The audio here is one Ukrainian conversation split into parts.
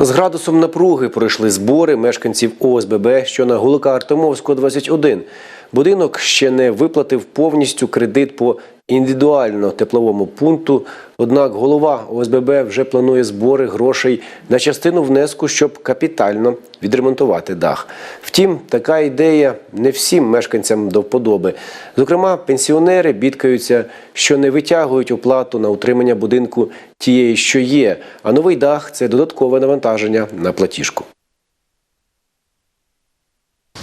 З градусом напруги пройшли збори мешканців ОСББ, що на Гулика Артемовського 21. Будинок ще не виплатив повністю кредит по індивідуально тепловому пункту. Однак голова ОСББ вже планує збори грошей на частину внеску, щоб капітально відремонтувати дах. Втім, така ідея не всім мешканцям до вподоби. Зокрема, пенсіонери бідкаються, що не витягують оплату на утримання будинку тієї, що є, а новий дах це додаткове навантаження на платіжку.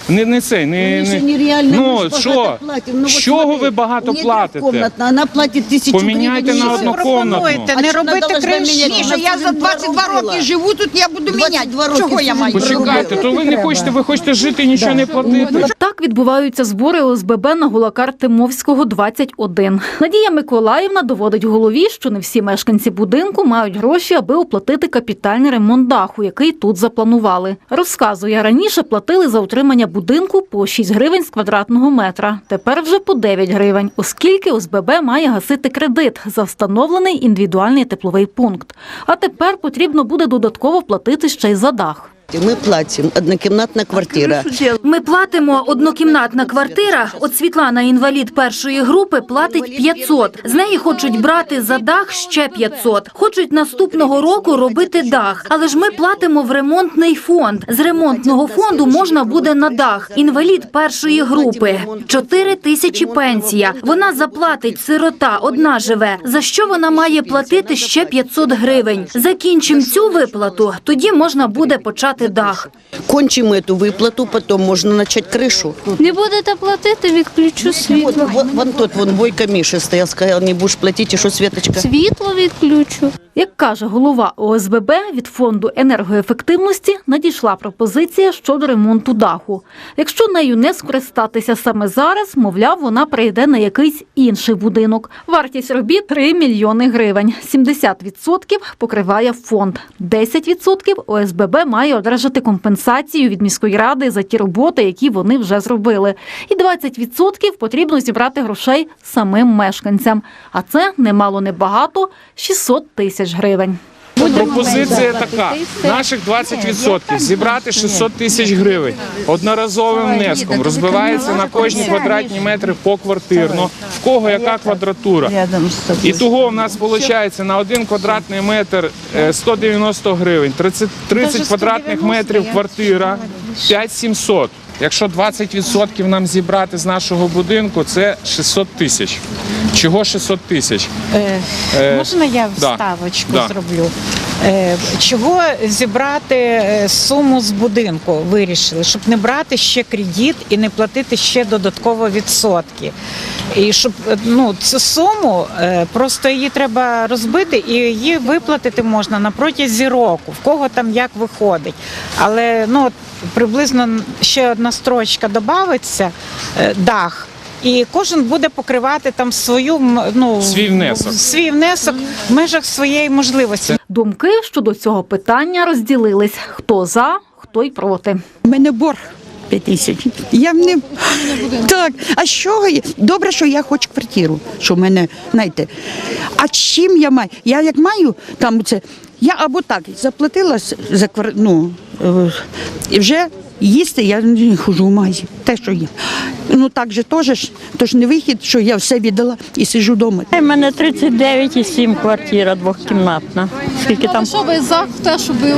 Не, не це, не, Мені не... нереально, ми ну багато що? платимо. Ну, от чого смотри, ви багато у неї платите? трьохкомнатна, Вона платить тисячу Поміняйте гривень. на в одну пропонуєте А не робити? Ні, що я за вже 22 роки живу тут, я буду міняти. 22 роки Чого я маю? Почекайте, то ви не хочете, ви хочете жити і нічого не платити. Відбуваються збори ОСББ на Гулакар Тимовського 21. Надія Миколаївна доводить голові, що не всі мешканці будинку мають гроші, аби оплатити капітальний ремонт даху, який тут запланували. Розказує, раніше платили за утримання будинку по 6 гривень з квадратного метра. Тепер вже по 9 гривень, оскільки ОСББ має гасити кредит за встановлений індивідуальний тепловий пункт. А тепер потрібно буде додатково платити ще й за дах. Ми платимо, однокімнатна квартира. Ми платимо однокімнатна квартира. От Світлана, інвалід першої групи, платить 500. З неї хочуть брати за дах ще 500. Хочуть наступного року робити дах. Але ж ми платимо в ремонтний фонд. З ремонтного фонду можна буде на дах. Інвалід першої групи. 4 тисячі пенсія. Вона заплатить сирота, одна живе. За що вона має платити ще 500 гривень? Закінчимо цю виплату, тоді можна буде почати дах. Кончимо цю виплату, потім можна почати кришу. Не будете платити, відключу світло. вон, вон тут, вон Бойко Міша стояв, сказав, не будеш платити, що Світочка? Світло відключу. Як каже голова ОСББ, від фонду енергоефективності надійшла пропозиція щодо ремонту даху. Якщо нею не скористатися саме зараз, мовляв, вона прийде на якийсь інший будинок. Вартість робіт 3 мільйони гривень. 70% покриває фонд. 10% ОСББ має одержати компенсацію від міської ради за ті роботи, які вони вже зробили. І 20% потрібно зібрати грошей самим мешканцям. А це немало небагато 600 тисяч гривень. Пропозиція така: наших 20% зібрати 600 тисяч гривень одноразовим внеском. Розбивається на кожні квадратні метри поквартирно. В кого яка квадратура? І того в нас виходить на один квадратний метр е, 190 гривень, 30, 30 квадратних метрів квартира 5700. Якщо 20% нам зібрати з нашого будинку, це 600 тисяч. Чого 600 тисяч? Е, Можна я да, вставочку да. зроблю? Е, Чого зібрати е, суму з будинку вирішили, щоб не брати ще кредит і не платити ще додатково відсотки. І щоб е, ну, цю суму просто її треба розбити і її виплатити можна на протязі року, в кого там як виходить. Але ну, приблизно ще одна строчка додається, дах. І кожен буде покривати там свою ну Свій внесок. свій внесок в межах своєї можливості. Думки щодо цього питання розділились: хто за, хто й проти. У мене борг 5 тисяч. Я не так. А чого? Добре, що я хочу квартиру. Що в мене, знаєте. А чим я маю? Я як маю там це. Я або так заплатила за квар... ну, е, і вже їсти я не хожу в магазин. Те, що є. Ну так же теж то ж не вихід, що я все віддала і сиджу вдома. У мене 39,7 квартира двохкімнатна. Скільки там? Що ви за те, щоб ви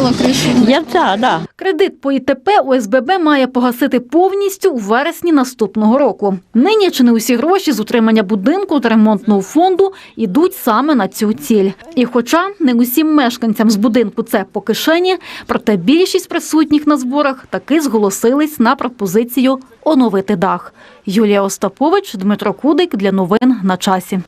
от кришу? Я за, да. Кредит по ІТП ОСББ має погасити повністю у вересні наступного року. Нині чи не усі гроші з утримання будинку та ремонтного фонду йдуть саме на цю ціль. І хоча не усім мешканцям з будинку це по кишені, проте більшість присутніх на зборах таки зголосились на пропозицію оновити дах. Юлія Остапович, Дмитро Кудик для новин на часі.